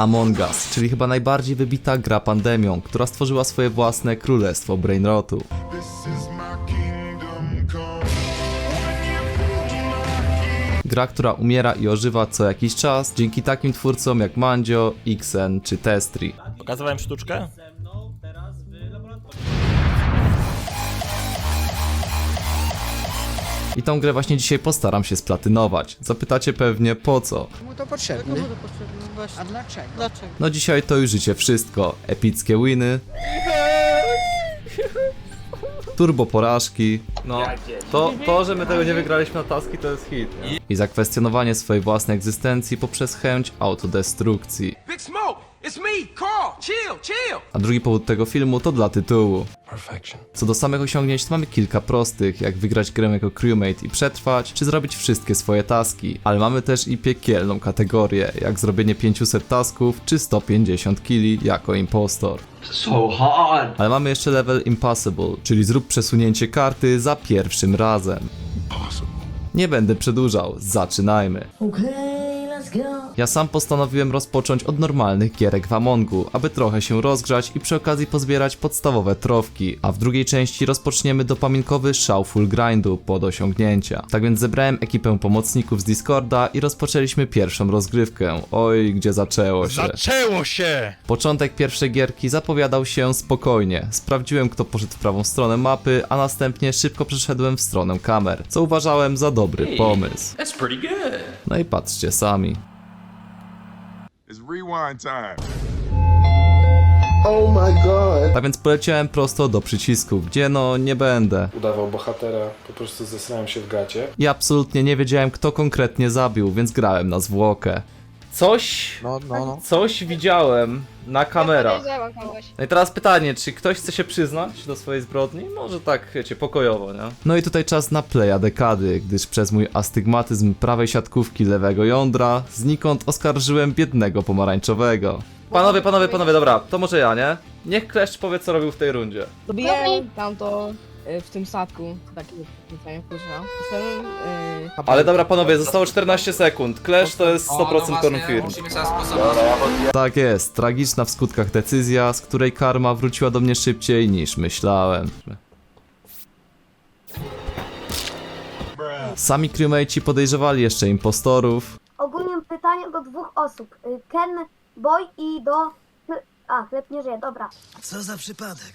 Among Us, czyli chyba najbardziej wybita gra pandemią, która stworzyła swoje własne królestwo brainrotu. Gra, która umiera i ożywa co jakiś czas dzięki takim twórcom jak Mandzio, Xen czy Testri. Pokazywałem sztuczkę? I tą grę właśnie dzisiaj postaram się splatynować. Zapytacie pewnie po co? Mu to potrzebne. Komu to potrzebne? Właśnie. A dlaczego? Dlaczego? No dzisiaj to już życie wszystko. Epickie winy. Turbo porażki. No, to, to, że my tego nie wygraliśmy na taski, to jest hit. Nie? I zakwestionowanie swojej własnej egzystencji poprzez chęć autodestrukcji. Big Smoke, it's me, Carl. Chill, chill. A drugi powód tego filmu to dla tytułu. Co do samych osiągnięć, to mamy kilka prostych, jak wygrać grę jako crewmate i przetrwać, czy zrobić wszystkie swoje taski. Ale mamy też i piekielną kategorię, jak zrobienie 500 tasków, czy 150 killi jako impostor. So hard. Ale mamy jeszcze level Impossible, czyli zrób przesunięcie karty za pierwszym razem. Nie będę przedłużał, zaczynajmy. Ja sam postanowiłem rozpocząć od normalnych gierek w Amongu, aby trochę się rozgrzać i przy okazji pozbierać podstawowe trofki, a w drugiej części rozpoczniemy dopaminkowy szał full grindu pod osiągnięcia. Tak więc zebrałem ekipę pomocników z Discorda i rozpoczęliśmy pierwszą rozgrywkę. Oj, gdzie zaczęło się. Zaczęło się! Początek pierwszej gierki zapowiadał się spokojnie. Sprawdziłem, kto poszedł w prawą stronę mapy, a następnie szybko przeszedłem w stronę kamer, co uważałem za dobry pomysł. That's pretty good. No i patrzcie sami. It's rewind time. Tak więc poleciałem prosto do przycisku, gdzie no nie będę. udawał bohatera, po prostu zesrałem się w gacie. I absolutnie nie wiedziałem, kto konkretnie zabił, więc grałem na zwłokę. Coś, No, no, no. coś widziałem na kamerach. Podejrzewam kogoś. No i teraz pytanie, czy ktoś chce się przyznać do swojej zbrodni? Może tak, wiecie, pokojowo, nie? No i tutaj czas na playa dekady, gdyż przez mój astygmatyzm prawej siatkówki lewego jądra znikąd oskarżyłem biednego pomarańczowego. Panowie, panowie, panowie, dobra, to może ja, nie? Niech Kleszcz powie, co robił w tej rundzie. Zrobiłem tamto y, w tym statku, takie pytanie kurwa. Poszedłem, y, Ale dobra, panowie, zostało 14 sekund. Kleszcz to jest 100% confirm. Musimy sobie sposobować. Tak jest, tragiczna w skutkach decyzja, z której karma wróciła do mnie szybciej niż myślałem. Sami crewmate'ci podejrzewali jeszcze impostorów, Ogólnie pytanie do dwóch osób. Y, Ken Boy i do... A, chleb nie żyje, dobra.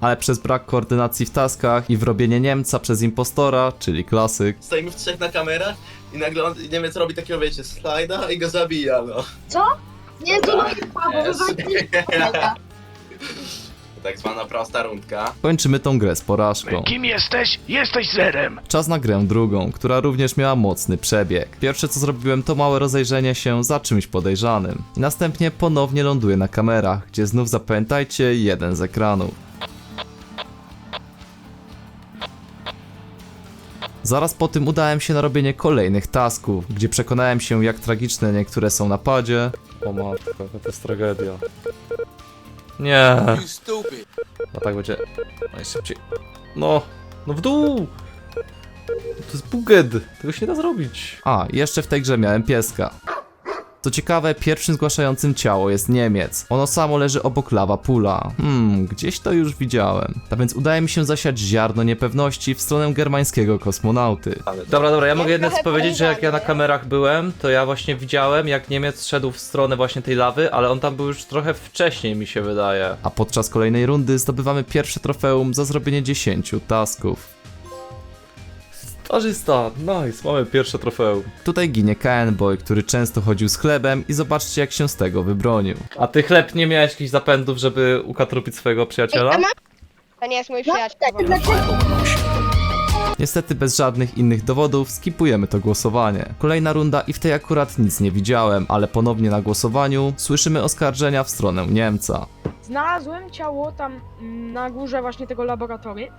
ale przez brak koordynacji w taskach i wrobienie Niemca przez impostora, czyli klasyk, stoimy w trzech na kamerach i nagle on, Niemiec robi takiego, wiecie, slajda i go zabija, no. Nie, to nie jest Paweł, Tak zwana prosta rundka. kończymy tą grę z porażką. Kim jesteś? Jesteś zerem! Czas na grę drugą, która również miała mocny przebieg. Pierwsze co zrobiłem to małe rozejrzenie się za czymś podejrzanym. I następnie ponownie ląduję na kamerach, gdzie znów zapamiętajcie jeden z ekranów. Zaraz po tym udałem się na robienie kolejnych tasków, gdzie przekonałem się jak tragiczne niektóre są napadzie. O matko, to jest tragedia. Nie. A tak będzie najszybciej. No, no w dół! To jest buged, tego się nie da zrobić. A, jeszcze w tej grze miałem pieska. Co ciekawe, pierwszym zgłaszającym ciało jest Niemiec. Ono samo leży obok lawa pula. Hmm, gdzieś to już widziałem. Tak więc udaje mi się zasiać ziarno niepewności w stronę germańskiego kosmonauty. Dobra, dobra, ja mogę jedno trochę powiedzieć, że jak ja na podejrzane. kamerach byłem, to ja właśnie widziałem, jak Niemiec szedł w stronę właśnie tej lawy, ale on tam był już trochę wcześniej, mi się wydaje. A podczas kolejnej rundy zdobywamy pierwsze trofeum za zrobienie 10 tasków. Starzysta, nice, mamy pierwsze trofeum. Tutaj ginie Boy, który często chodził z chlebem i zobaczcie jak się z tego wybronił. A ty chleb nie miałeś jakichś zapędów, żeby ukatrupić swojego przyjaciela? To nie jest mój przyjaciel. Niestety bez żadnych innych dowodów skipujemy to głosowanie. Kolejna runda i w tej akurat nic nie widziałem, ale ponownie na głosowaniu słyszymy oskarżenia w stronę Niemca. znalazłem ciało tam mm, na górze właśnie tego laboratorium.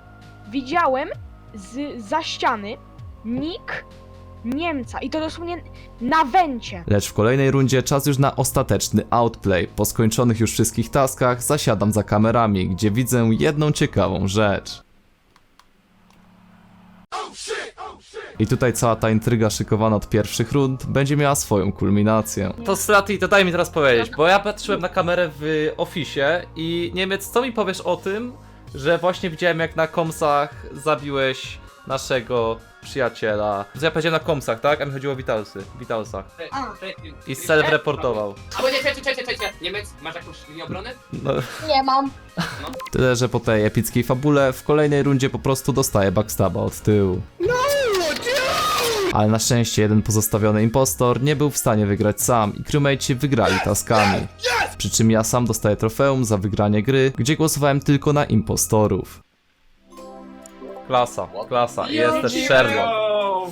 Widziałem z, za ściany nick Niemca i to dosłownie na węcie. Lecz w kolejnej rundzie czas już na ostateczny outplay. Po skończonych już wszystkich taskach zasiadam za kamerami, gdzie widzę jedną ciekawą rzecz. I tutaj cała ta intryga szykowana od pierwszych rund będzie miała swoją kulminację. To Straty, to daj mi teraz powiedzieć, bo ja patrzyłem na kamerę w ofisie i Niemiec, co mi powiesz o tym, że właśnie widziałem jak na komsach zabiłeś naszego przyjaciela. Co ja powiedziałem na komsach, tak? A mi chodziło o Witalsy, Witalsach. I self-reportował. Albo nie, czekaj, czekaj, czekaj. Niemiec, masz jakąś linię obrony? No. Nie mam. Tyle, że po tej epickiej fabule w kolejnej rundzie po prostu dostaje backstaba od tyłu. Ale na szczęście jeden pozostawiony impostor nie był w stanie wygrać sam i crewmate'ci wygrali taskami. Przy czym ja sam dostaję trofeum za wygranie gry, gdzie głosowałem tylko na impostorów. Klasa, klasa, jest też Sherlock.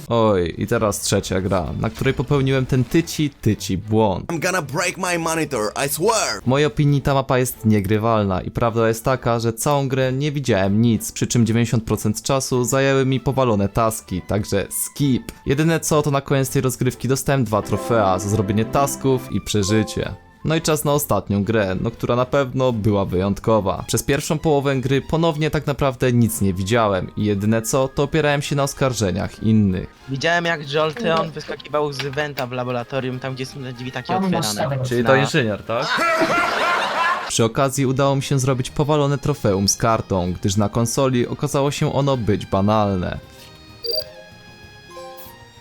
Oj, i teraz trzecia gra, na której popełniłem ten tyci, tyci błąd. I'm gonna break my monitor, I swear. W mojej opinii ta mapa jest niegrywalna i prawda jest taka, że całą grę nie widziałem nic, przy czym 90% czasu zajęły mi powalone taski, także skip. Jedyne co to na koniec tej rozgrywki dostałem dwa trofea za zrobienie tasków i przeżycie. No i czas na ostatnią grę, no która na pewno była wyjątkowa. Przez pierwszą połowę gry ponownie tak naprawdę nic nie widziałem i jedyne co to opierałem się na oskarżeniach innych. Widziałem jak Jolteon wyskakiwał z Venta w laboratorium, tam gdzie są te drzwi takie otwierane. Czyli to inżynier, tak? Przy okazji udało mi się zrobić powalone trofeum z kartą, gdyż na konsoli okazało się ono być banalne.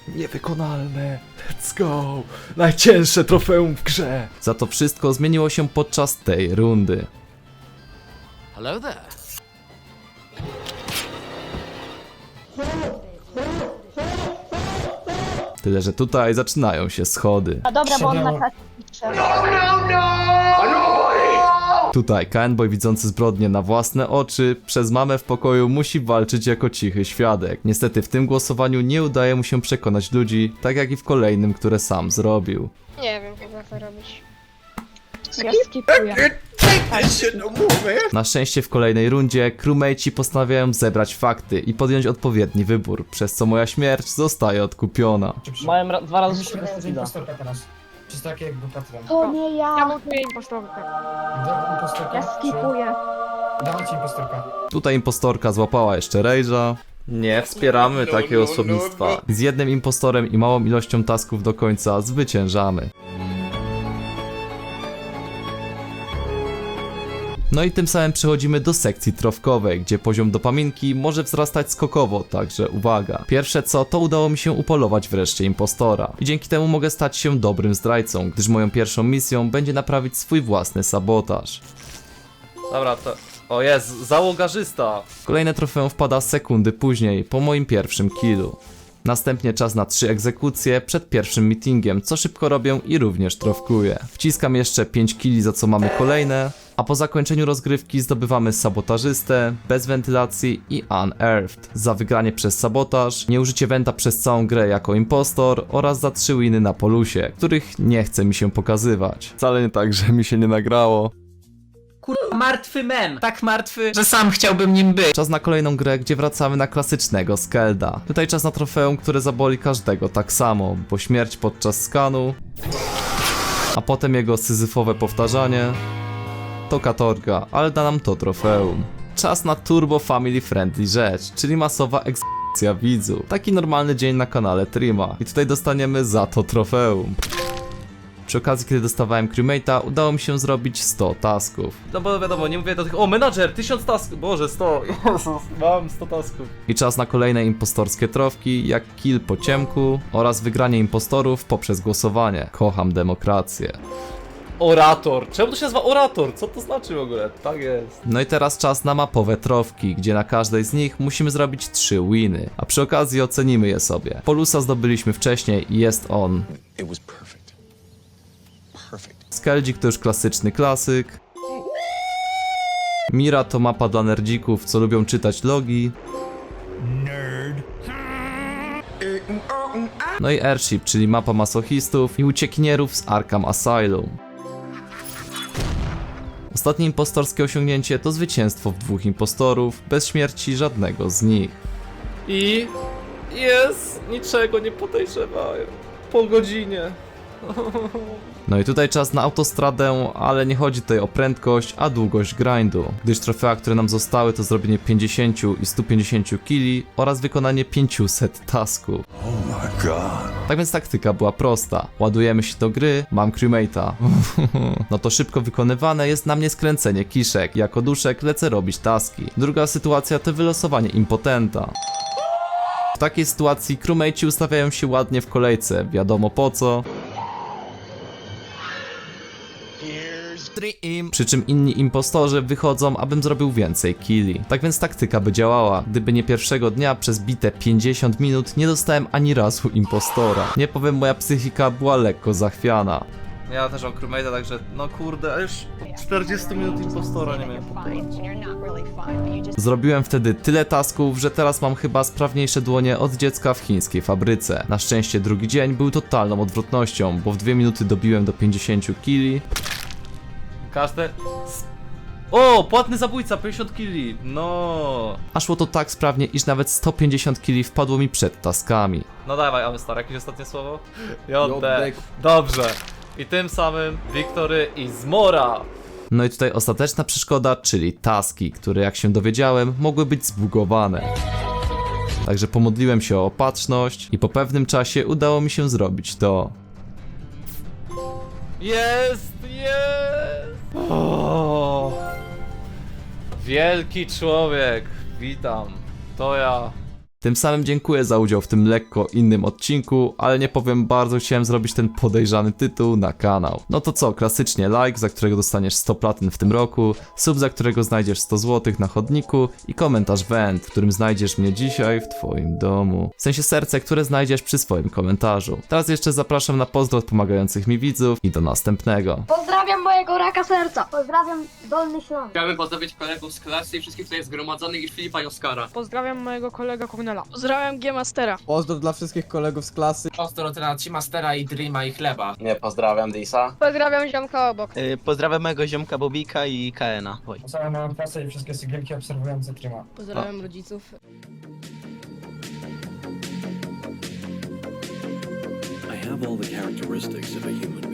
Niewykonalne. Let's go. Najcięższe trofeum w grze. Za to wszystko zmieniło się podczas tej rundy. Hello there. Tyle, że tutaj zaczynają się schody. A dobra, bo on na czacie pisze. Tutaj Kenboy widzący zbrodnię na własne oczy przez mamę w pokoju musi walczyć jako cichy świadek. Niestety w tym głosowaniu nie udaje mu się przekonać ludzi, tak jak i w kolejnym, które sam zrobił. Nie wiem, jak to robić. Ja skipuję. Na szczęście w kolejnej rundzie crewmate'ci postanawiają zebrać fakty i podjąć odpowiedni wybór, przez co moja śmierć zostaje odkupiona. Miałem dwa razy szybko speeda. To nie Ja ja. montuję impostorkę. Ja skipuję. Tutaj impostorka złapała jeszcze Rage'a. Nie wspieramy takiego osobnictwa. Z jednym impostorem i małą ilością tasków do końca zwyciężamy. No i tym samym przechodzimy do sekcji trofkowej, gdzie poziom dopaminki może wzrastać skokowo, także uwaga. Pierwsze co, to udało mi się upolować wreszcie impostora. I dzięki temu mogę stać się dobrym zdrajcą, gdyż moją pierwszą misją będzie naprawić swój własny sabotaż. Dobra, to... O jest, załogarzysta! Kolejne trofeum wpada sekundy później, po moim pierwszym killu. Następnie czas na trzy egzekucje przed pierwszym meetingiem, co szybko robię i również trofkuję. Wciskam jeszcze 5 killi, za co mamy kolejne, a po zakończeniu rozgrywki zdobywamy sabotażystę, bez wentylacji i unearthed. Za wygranie przez sabotaż, nieużycie wenta przez całą grę jako impostor oraz za trzy winy na polusie, których nie chce mi się pokazywać. Wcale nie tak, że mi się nie nagrało. Martwy mem. Tak martwy, że sam chciałbym nim być. Czas na kolejną grę, gdzie wracamy na klasycznego Skelda. Tutaj czas na trofeum, które zaboli każdego tak samo, bo śmierć podczas skanu, a potem jego syzyfowe powtarzanie, to katorga, ale da nam to trofeum. Czas na turbo family friendly rzecz, czyli masowa egzekucja widzów. Taki normalny dzień na kanale Trima. I tutaj dostaniemy za to trofeum. Przy okazji, kiedy dostawałem crewmate'a, udało mi się zrobić 100 tasków. No bo wiadomo, nie mówię do tych. O, menadżer, 1000 tasków! Boże, 100! Jezus, mam 100 tasków. I czas na kolejne impostorskie trofki, jak kill po ciemku oraz wygranie impostorów poprzez głosowanie. Kocham demokrację. Orator. Czemu to się nazywa orator? Co to znaczy w ogóle? Tak jest. No i teraz czas na mapowe trofki, gdzie na każdej z nich musimy zrobić 3 winy. A przy okazji ocenimy je sobie. Polusa zdobyliśmy wcześniej i jest on. It was perfect. Skeldzik to już klasyczny klasyk. Mira to mapa dla nerdzików, co lubią czytać logi. No i Airship, czyli mapa masochistów i uciekinierów z Arkham Asylum. Ostatnie impostorskie osiągnięcie to zwycięstwo w dwóch impostorów, bez śmierci żadnego z nich. I jest, niczego nie podejrzewają. Po godzinie. No i tutaj czas na autostradę, ale nie chodzi tutaj o prędkość, a długość grindu, gdyż trofea, które nam zostały to zrobienie 50 i 150 kili oraz wykonanie 500 tasków. Tak więc taktyka była prosta. Ładujemy się do gry, mam crewmate'a. no to szybko wykonywane jest na mnie skręcenie kiszek. Jako duszek lecę robić taski. Druga sytuacja to wylosowanie impotenta. W takiej sytuacji crewmateci ustawiają się ładnie w kolejce, wiadomo po co. Przy czym inni impostorzy wychodzą, abym zrobił więcej killi. Tak więc taktyka by działała. Gdyby nie pierwszego dnia przez bite 50 minut nie dostałem ani razu impostora. Nie powiem, moja psychika była lekko zachwiana. Ja też mam crewmate'a, także no kurde, już 40 minut impostora nie miałem. Zrobiłem wtedy tyle tasków, że teraz mam chyba sprawniejsze dłonie od dziecka w chińskiej fabryce. Na szczęście drugi dzień był totalną odwrotnością, bo w 2 minuty dobiłem do 50 kili. Każde... O, płatny zabójca, 50 kili, no. A szło to tak sprawnie, iż nawet 150 kili wpadło mi przed taskami. No dawaj, Amstar, jakieś ostatnie słowo? Jodek. Dobrze. I tym samym Wiktory i Zmora. No i tutaj ostateczna przeszkoda, czyli taski, które jak się dowiedziałem, mogły być zbugowane. Także pomodliłem się o opatrzność i po pewnym czasie udało mi się zrobić to. Jest, jest! O, wielki człowiek, witam. To ja. Tym samym dziękuję za udział w tym lekko innym odcinku, ale nie powiem, bardzo chciałem zrobić ten podejrzany tytuł na kanał. No to co, klasycznie like, za którego dostaniesz 100 platyn w tym roku, sub, za którego znajdziesz 100 zł na chodniku i komentarz wend, w którym znajdziesz mnie dzisiaj w twoim domu. W sensie serce, które znajdziesz przy swoim komentarzu. Teraz jeszcze zapraszam na pozdro od pomagających mi widzów i do następnego. Pozdrawiam mojego raka serca. Pozdrawiam Dolny Śląsk. Chciałbym pozdrowić kolegów z klasy i wszystkich tutaj zgromadzonych i Filipa i Oskara. Pozdrawiam mojego kolegę Kornela. Pozdrawiam G-Mastera. Pozdrow dla wszystkich kolegów z klasy. Pozdro dla Mastera i Dreama i Chleba. Nie, pozdrawiam Disa. Pozdrawiam ziomka obok. Y, pozdrawiam mojego ziomka Bobika i Kaena. Oj. Pozdrawiam moją klasę i wszystkie sygielki obserwujące Trima. Pozdrawiam rodziców. I have all the characteristics of a human being.